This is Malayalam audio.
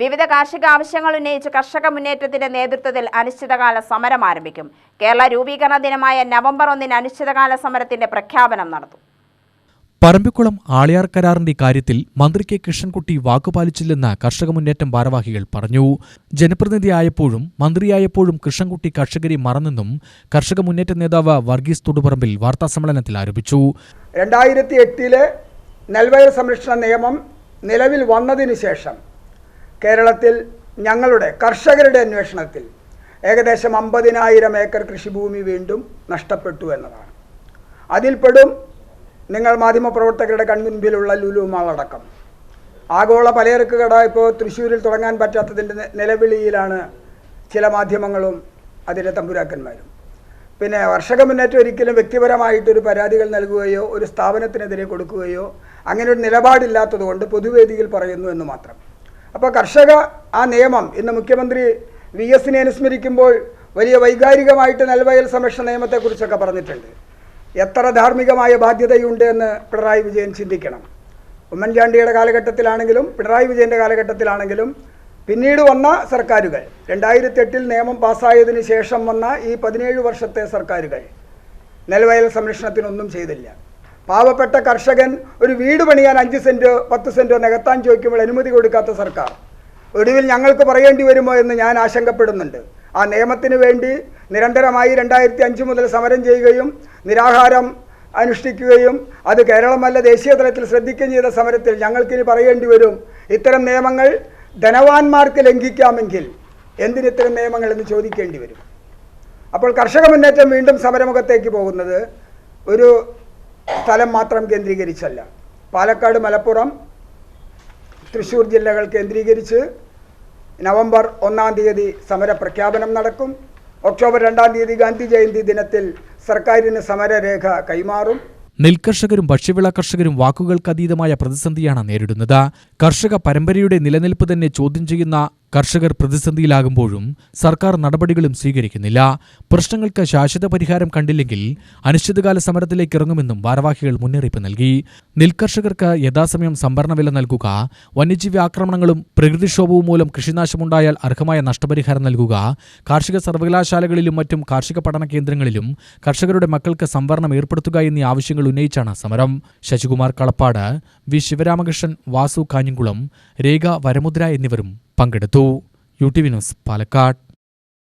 വിവിധ കാർഷിക ആവശ്യങ്ങൾ ഉന്നയിച്ച് കർഷക മുന്നേറ്റത്തിന്റെ നേതൃത്വത്തിൽ അനിശ്ചിതകാല സമരം ആരംഭിക്കും. കേരള രൂപീകരണ ദിനമായ നവംബർ ഒന്നിന് അനിശ്ചിതകാല സമരത്തിന്റെ പ്രഖ്യാപനം നടത്തും പറമ്പിക്കുളം ആളിയാർ കരാറിന്റെ കാര്യത്തിൽ മന്ത്രി കെ കൃഷ്ണൻകുട്ടി വാക്കുപാലിച്ചില്ലെന്ന് കർഷക മുന്നേറ്റം ഭാരവാഹികൾ പറഞ്ഞു. ജനപ്രതിനിധിയായപ്പോഴും മന്ത്രിയായപ്പോഴും കൃഷ്ണൻകുട്ടി കർഷകരെ മറന്നെന്നും കർഷക മുന്നേറ്റ നേതാവ് വർഗീസ് തൊടുപറമ്പിൽ വാർത്താസമ്മേളനത്തിൽ ആരോപിച്ചു. രണ്ടായിരത്തി എട്ടിലെ നെൽവയൽ സംരക്ഷണ നിയമം നിലവിൽ വന്നതിനു ശേഷം കേരളത്തിൽ ഞങ്ങളുടെ കർഷകരുടെ അന്വേഷണത്തിൽ ഏകദേശം അമ്പതിനായിരം ഏക്കർ കൃഷിഭൂമി വീണ്ടും നഷ്ടപ്പെട്ടു എന്നതാണ്. അതിൽപ്പെടും നിങ്ങൾ മാധ്യമപ്രവർത്തകരുടെ കൺമുൻപിലുള്ള ലുലുമാളടക്കം ആഗോള പലചരക്ക് കട ഇപ്പോൾ തൃശ്ശൂരിൽ തുടങ്ങാൻ പറ്റാത്തതിന്റെ നിലവിളിയിലാണ് ചില മാധ്യമങ്ങളും അതിന്റെ തമ്പുരാക്കന്മാരും. പിന്നെ വർഷക മുന്നേറ്റം ഒരിക്കലും വ്യക്തിപരമായിട്ടൊരു പരാതികൾ നൽകുകയോ ഒരു സ്ഥാപനത്തിനെതിരെ കൊടുക്കുകയോ അങ്ങനെ ഒരു നിലപാടില്ലാത്തതുകൊണ്ട് പൊതുവേദിയിൽ പറയുന്നു എന്ന് മാത്രം. അപ്പോൾ കർഷക ആ നിയമം ഇന്ന് മുഖ്യമന്ത്രി വി എസിനെ അനുസ്മരിക്കുമ്പോൾ വലിയ വൈകാരികമായിട്ട് നെൽവയൽ സംരക്ഷണ നിയമത്തെക്കുറിച്ചൊക്കെ പറഞ്ഞിട്ടുണ്ട്. എത്ര ധാർമ്മികമായ ബാധ്യതയുണ്ട് എന്ന് പിണറായി വിജയൻ ചിന്തിക്കണം. ഉമ്മൻചാണ്ടിയുടെ കാലഘട്ടത്തിലാണെങ്കിലും പിണറായി വിജയന്റെ കാലഘട്ടത്തിലാണെങ്കിലും പിന്നീട് വന്ന സർക്കാരുകൾ രണ്ടായിരത്തി എട്ടിൽ നിയമം പാസ്സായതിനു ശേഷം വന്ന ഈ പതിനേഴ് വർഷത്തെ സർക്കാരുകൾ നെൽവയൽ സംരക്ഷണത്തിനൊന്നും ചെയ്തില്ല. പാവപ്പെട്ട കർഷകൻ ഒരു വീട് പണിയാൻ അഞ്ച് സെന്റോ പത്ത് സെന്റോ നികത്താൻ ചോദിക്കുമ്പോൾ അനുമതി കൊടുക്കാത്ത സർക്കാർ. ഒടുവിൽ ഞങ്ങൾക്ക് പറയേണ്ടി വരുമോ എന്ന് ഞാൻ ആശങ്കപ്പെടുന്നുണ്ട്. ആ നിയമത്തിന് വേണ്ടി നിരന്തരമായി രണ്ടായിരത്തി അഞ്ച് മുതൽ സമരം ചെയ്യുകയും നിരാഹാരം അനുഷ്ഠിക്കുകയും അത് കേരളമല്ല ദേശീയ തലത്തിൽ ശ്രദ്ധിക്കുകയും ചെയ്ത സമരത്തിൽ ഞങ്ങൾക്കിനി പറയേണ്ടി വരും. ഇത്തരം നിയമങ്ങൾ ധനവാന്മാർക്ക് ലംഘിക്കാമെങ്കിൽ എന്തിന് ഇത്തരം നിയമങ്ങൾ എന്ന് ചോദിക്കേണ്ടി വരും? അപ്പോൾ കർഷക മുന്നേറ്റം വീണ്ടും സമരമുഖത്തേക്ക് പോകുന്നത് ഒരു സ്ഥലം മാത്രം കേന്ദ്രീകരിച്ചല്ല. പാലക്കാട് മലപ്പുറം തൃശ്ശൂർ ജില്ലകൾ കേന്ദ്രീകരിച്ച് നവംബർ ഒന്നാം തീയതി സമരപ്രഖ്യാപനം നടക്കും. ഒക്ടോബർ രണ്ടാം തീയതി ഗാന്ധി ജയന്തി ദിനത്തിൽ സർക്കാരിന് സമരരേഖ കൈമാറും. നെൽകർഷകരും ഭക്ഷ്യവിള കർഷകരും വാക്കുകൾക്കതീതമായ പ്രതിസന്ധിയാണ് നേരിടുന്നത്. കർഷക പരമ്പരയുടെ നിലനിൽപ്പ് തന്നെ ചോദ്യം ചെയ്യുന്ന കർഷകർ പ്രതിസന്ധിയിലാകുമ്പോഴും സർക്കാർ നടപടികളും സ്വീകരിക്കുന്നില്ല. പ്രശ്നങ്ങൾക്ക് ശാശ്വത പരിഹാരം കണ്ടില്ലെങ്കിൽ അനിശ്ചിതകാല സമരത്തിലേക്ക് ഇറങ്ങുമെന്നും ഭാരവാഹികൾ മുന്നറിയിപ്പ് നൽകി. നെൽകർഷകർക്ക് യഥാസമയം സംഭരണ വില നൽകുക വന്യജീവി ആക്രമണങ്ങളും പ്രകൃതിക്ഷോഭവും മൂലം കൃഷിനാശമുണ്ടായാൽ അർഹമായ നഷ്ടപരിഹാരം നൽകുക കാർഷിക സർവകലാശാലകളിലും മറ്റും കാർഷിക പഠന കേന്ദ്രങ്ങളിലും കർഷകരുടെ മക്കൾക്ക് സംവരണം ഏർപ്പെടുത്തുക എന്നീ ആവശ്യങ്ങൾ ഉന്നയിച്ചാണ് സമരം. ശശികുമാർ കളപ്പാട് വി ശിവരാമകൃഷ്ണൻ വാസു കാഞ്ഞിക്കുളം രേഖ വരമുദ്ര എന്നിവരും പങ്കെടുത്തു. U T V news Palakkad.